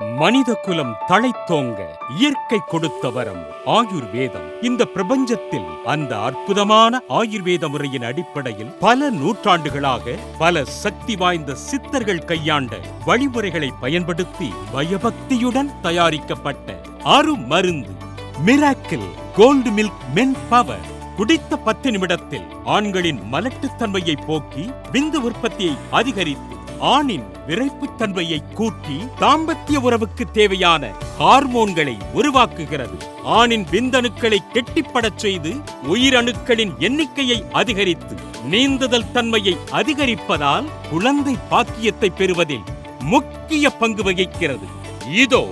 மனித குலம் தழைத்தோங்க இயற்கை கொடுத்த வரம் ஆயுர்வேதம். இந்த பிரபஞ்சத்தில் அந்த அற்புதமான ஆயுர்வேத முறையின் அடிப்படையில் பல நூற்றாண்டுகளாக பல சக்தி வாய்ந்த சித்தர்கள் கையாண்ட வழிமுறைகளை பயன்படுத்தி பயபக்தியுடன் தயாரிக்கப்பட்ட அரு மருந்து miracle gold milk men power குடித்த பத்து நிமிடத்தில் ஆண்களின் மலட்டுத்தன்மையை போக்கி விந்து உற்பத்தியை அதிகரித்து ஆணின் விரைப்புத்தன்மையை கூட்டி தாம்பத்திய உறவுக்கு தேவையான ஹார்மோன்களை உருவாக்குகிறது. ஆணின் விந்தணுக்களை கெட்டிப்படச் செய்து உயிரணுக்களின் எண்ணிக்கையை அதிகரித்து நீந்துதல் தன்மையை அதிகரிப்பதால் குழந்தை பாக்கியத்தை பெறுவதில் முக்கிய பங்கு வகிக்கிறது. இதோ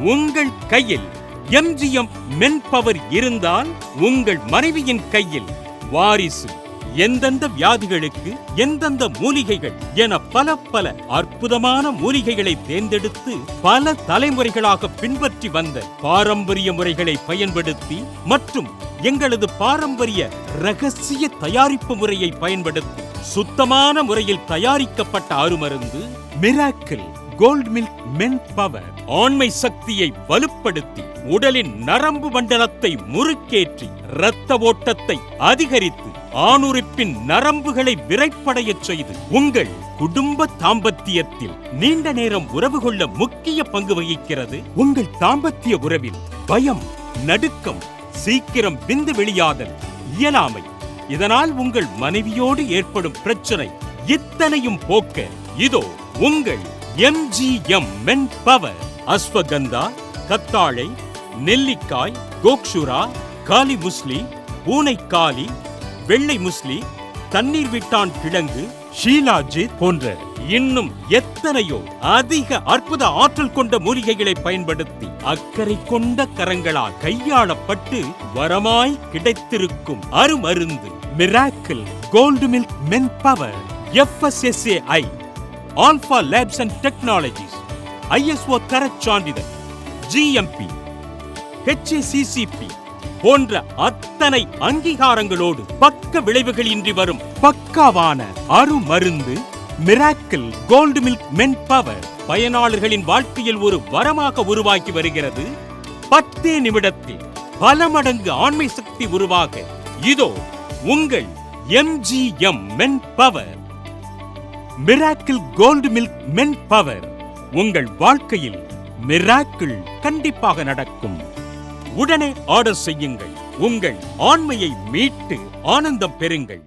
உங்கள் கையில் எம்ஜிஎம் மென் பவர் இருந்தால் உங்கள் மனைவியின் கையில் வாரிசு எந்தெந்த வியாதிகளுக்கு எந்தெந்த மூலிகைகள் என பல பல அற்புதமான மூலிகைகளை தேர்ந்தெடுத்து பல தலைமுறைகளாக பின்பற்றி வந்த பாரம்பரிய முறைகளை பயன்படுத்தி மற்றும் எங்களது பாரம்பரிய ரகசிய தயாரிப்பு முறையை பயன்படுத்தி சுத்தமான முறையில் தயாரிக்கப்பட்ட அருமருந்து miracle gold milk men power ஆண்மை சக்தியை வலுப்படுத்தி உடலின் நரம்பு மண்டலத்தை முறுக்கேற்றி இரத்த ஓட்டத்தை அதிகரித்து ஆணுறுப்பின் நரம்புகளை விரைப்படையச் செய்து உங்கள் குடும்ப தாம்பத்தியத்தில் நீண்ட நேரம் உறவு கொள்ள முக்கிய பங்கு வகிக்கிறது. உங்கள் தாம்பத்திய உறவில் பயம் நடுக்கம் சீக்கிரம் விந்து வெளியாதல் இயலாமை. இதனால் உங்கள் மனைவியோடு ஏற்படும் பிரச்சனை இத்தனையும் போக்க இதோ உங்கள் எம்ஜிஎம் மென் பவர். அஸ்வகந்தா கத்தாழை நெல்லிக்காய் கோக்ஷுரா காலி முஸ்லி பூனைக்காலி வெள்ளை முஸ்லி தண்ணீர் விட்டான் கிழங்கு ஷீலாஜித் போன்ற இன்னும் எத்தனையோ அதிக அற்புத ஆற்றல் கொண்ட மூலிகைகளை பயன்படுத்தி அக்கறை கொண்ட கரங்களால் கையாளப்பட்டு வரமாய் கிடைத்திருக்கும் அருமருந்து miracle gold milk men power FSSAI alpha labs and technologies ISO தரச் சான்றிதழ் ஜிஎம்பி ஹெச்ஏசிசிபி போன்ற அத்தனை அங்கீகாரங்களோடு பக்க விளைவுகளின்றி வரும் பக்காவான அருமருந்து miracle gold milk men power பயனாளர்களின் வாழ்க்கையில் ஒரு வரமாக உருவாக்கி வருகிறது. பத்தே நிமிடத்தில் பல மடங்கு ஆண்மை சக்தி உருவாக இதோ உங்கள் MGM men power. Miracle gold milk men power உங்கள் வாழ்க்கையில் மிராக்கிள் கண்டிப்பாக நடக்கும். உடனே ஆர்டர் செய்யுங்கள். உங்கள் ஆண்மையை மீட்டு ஆனந்தம் பெறுங்கள்.